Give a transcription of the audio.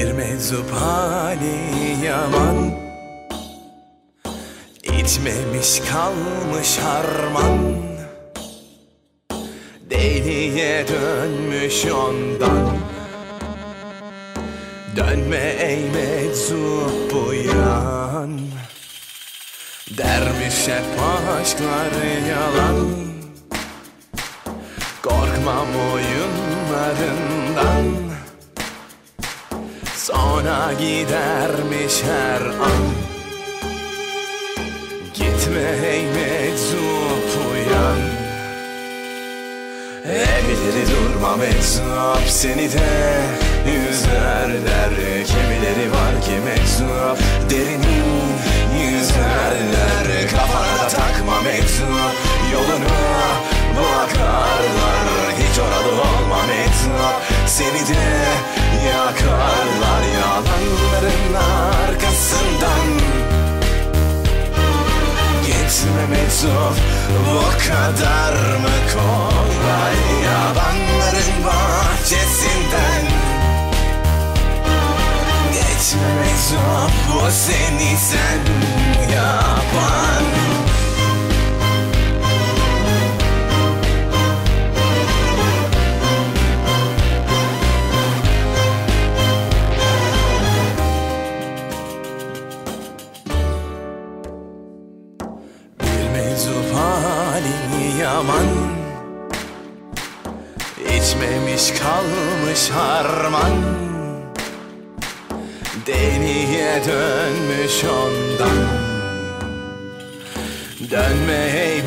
Bir meczup hali yaman. İçmemiş kalmış harman. Deliye dönmüş ondan. Dönme ey meczup bu yan. Derviş hep aşklar yalan. Korkmam oyunlarından Sonra gidermiş her an. Gitme ey meczup uyan Emileri durma meczup seni de yüzerler Kimileri var Meczup bu kadar mı kolay? Yalanların bahçesinden Geçme meczup bu seni sen Hali yaman. İçmemiş kalmış harman. Deliye dönmüş ondan. Dönme ey